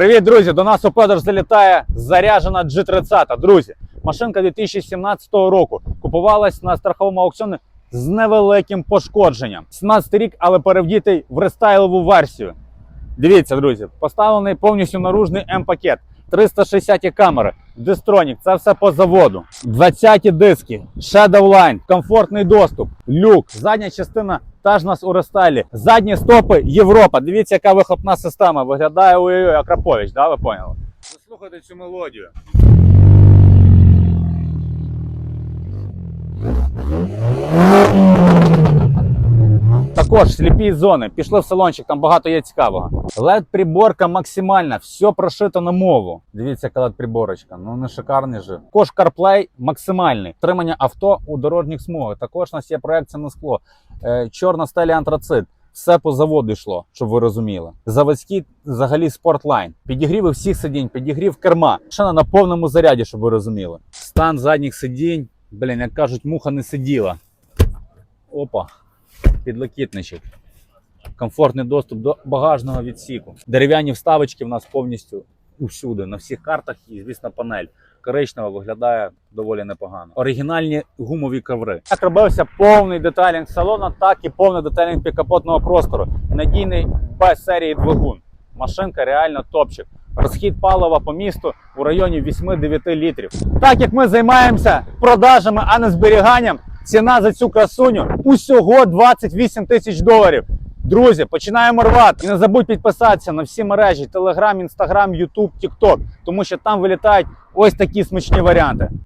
Привіт, друзі! До нас у продаж залітає заряджена G30. Друзі, машинка 2017 року купувалась на страховому аукціоні з невеликим пошкодженням. 17 рік, але перевдітий в рестайлову версію. Дивіться, друзі, поставлений повністю наружний М-пакет. 360 камери, дистронік, це все по заводу. 20 диски, Shadowline, комфортний доступ, люк, задня частина та ж нас у рестайлі. Задні стопи Європа. Дивіться, яка вихлопна система виглядає ой-ой, Акрапович, да, ви поняли? Послухайте цю мелодію. Також сліпі зони. Пішли в салончик, там багато є цікавого. led приборка максимальна, все прошито на мову. Дивіться, яка led приборочка. Ну не шикарний же. Також CarPlay максимальний. Тримання авто у дорожніх смугах. Також у нас є проекція на скло. Е, чорна стелі антрацит. Все по заводу йшло, щоб ви розуміли. Заводський взагалі спортлайн. Підігріви всіх сидінь, підігрів керма. Машина на повному заряді, щоб ви розуміли. Стан задніх сидінь, блін, як кажуть, муха не сиділа. Опа підлокітничок. Комфортний доступ до багажного відсіку. Дерев'яні вставочки в нас повністю усюди, на всіх картах і, звісно, панель. Коричнева виглядає доволі непогано. Оригінальні гумові коври. Так робився повний деталінг салону, так і повний деталінг підкапотного простору. Надійний без серії двигун. Машинка реально топчик. Розхід палива по місту у районі 8-9 літрів. Так як ми займаємося продажами, а не зберіганням, ціна за цю красуню усього 28 тисяч доларів. Друзі, починаємо рвати. І не забудь підписатися на всі мережі: Telegram, Instagram, YouTube, TikTok, тому що там вилітають ось такі смачні варіанти.